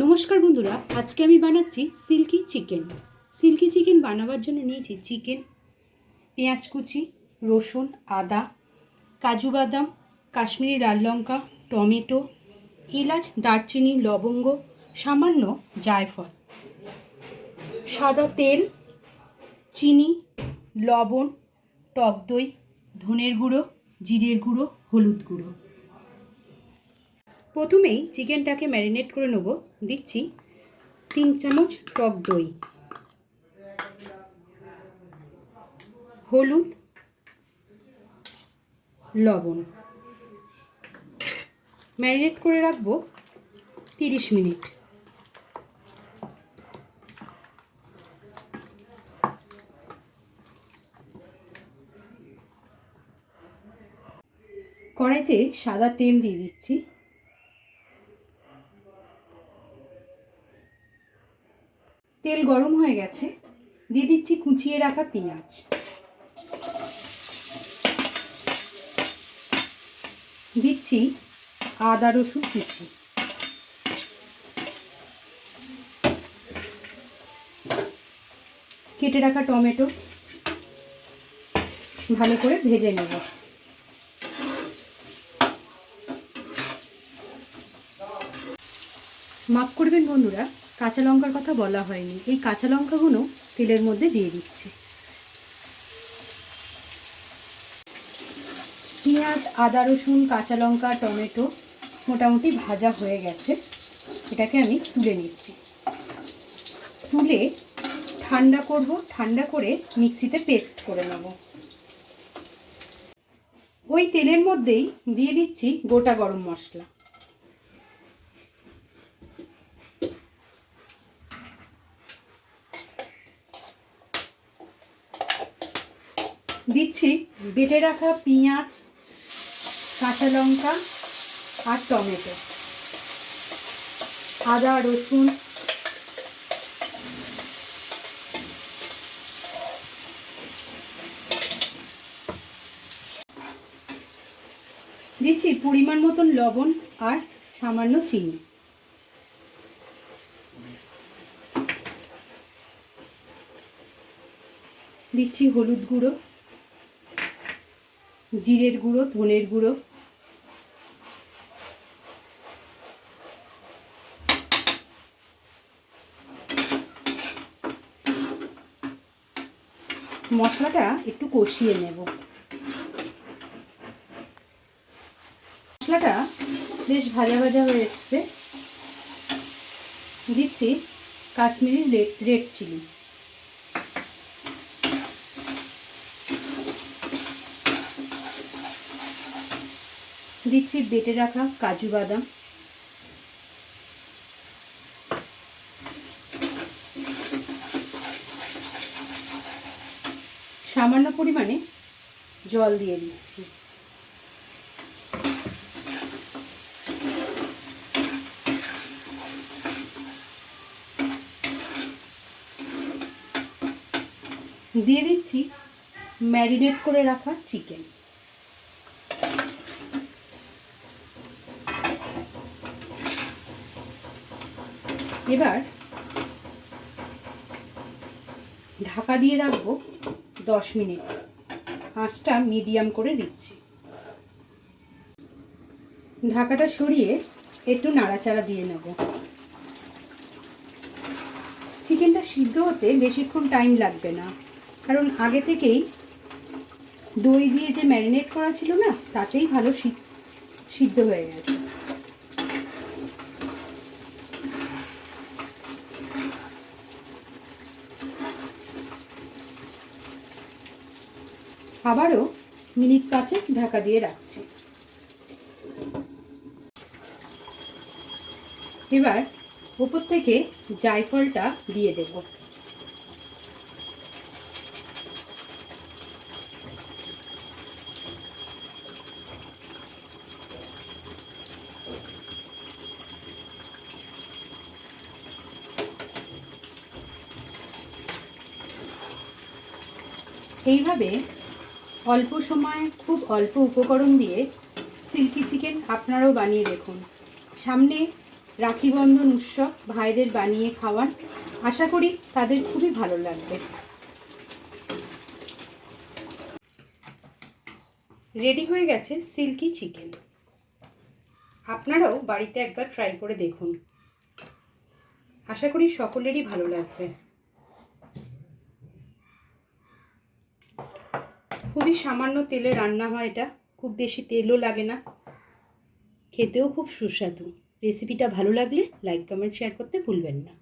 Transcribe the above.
নমস্কার বন্ধুরা, আজকে আমি বানাচ্ছি সিল্কি চিকেন। সিল্কি চিকেন বানাবার জন্য নিয়েছি চিকেন, পেঁয়াজ কুচি, রসুন, আদা, কাজু বাদাম, কাশ্মীরি লাল লঙ্কা, টমেটো, এলাচ, দারচিনি, লবঙ্গ, সামান্য জায়ফল, সাদা তেল, চিনি, লবণ, টক দই, ধনের গুঁড়ো, জিরের গুঁড়ো, হলুদ গুঁড়ো। প্রথমেই চিকেনটাকে ম্যারিনেট করে নেব। দিচ্ছি তিন চামচ টক দই। হলুদ, লবণ। ম্যারিনেট করে রাখব তিরিশ মিনিট। কড়াইতে সাদা তেল দিয়ে দিচ্ছি। তেল গরম হয়ে গেছে, দিয়ে দিচ্ছি কুচিয়ে রাখা পেঁয়াজ। দিচ্ছি আদা রসুন কুচি। কেটে রাখা টমেটো। ভালো করে ভেজে নেব। মাফ করবেন বন্ধুরা কাঁচা লঙ্কার কথা বলা হয়নি। এই কাঁচা লঙ্কাগুলো তেলের মধ্যে দিয়ে দিচ্ছি। পেঁয়াজ, আদা, রসুন, কাঁচা লঙ্কা, টমেটো মোটামুটি ভাজা হয়ে গেছে। এটাকে আমি তুলে নিচ্ছি। তুলে ঠান্ডা করব। ঠান্ডা করে মিক্সিতে পেস্ট করে নেব। ওই তেলের মধ্যেই দিয়ে দিচ্ছি গোটা গরম মশলা। দিচ্ছি। বেটে রাখা পেঁয়াজ, কাঁচা লঙ্কা আর টমেটো। আদা, রসুন। দিচ্ছি পরিমাণ মতন লবণ আর সামান্য চিনি। দিচ্ছি হলুদ গুঁড়ো। জিরের গুঁড়ো, ধনের গুঁড়ো। মশলাটা একটু কষিয়ে নেব। মশলাটা বেশ ভাজা ভাজা হয়ে এসছে। দিচ্ছি কাশ্মীরি রেড রেড চিলি। দিচ্ছি বেটে রাখা কাজু বাদাম। সামান্য পরিমাণে জল দিয়ে দিচ্ছি। দিয়ে দিচ্ছি ম্যারিনেট করে রাখা চিকেন। এবার ঢাকা দিয়ে রাখব দশ মিনিট। আঁচটা মিডিয়াম করে দিচ্ছি। ঢাকাটা সরিয়ে একটু নাড়াচাড়া দিয়ে নেব। চিকেনটা সিদ্ধ হতে বেশিক্ষণ টাইম লাগবে না। কারণ আগে থেকেই দই দিয়ে যে ম্যারিনেট করা ছিল না, তাতেই ভালো সিদ্ধ হয়ে গেছে। আবারও মিনিট কাছে ঢাকা দিয়ে রাখছি। এবার উপর থেকে জায়ফলটা দিয়ে দেব। এইভাবে অল্প সময়ে খুব অল্প উপকরণ দিয়ে সিল্কি চিকেন আপনারাও বানিয়ে দেখুন। সামনে রাখি বন্ধন উৎসব ভাইদের বানিয়ে খাওয়ান। আশা করি তাদের খুবই ভালো লাগবে। রেডি হয়ে গেছে সিল্কি চিকেন। আপনারাও বাড়িতে একবার ট্রাই করে দেখুন। আশা করি সকলেরই ভালো লাগবে। খুবই সামান্য তেলে রান্না হয় এটা। খুব বেশি তেলও লাগে না। খেতেও খুব সুস্বাদু। রেসিপিটা ভালো লাগলে লাইক কমেন্ট শেয়ার করতে ভুলবেন না।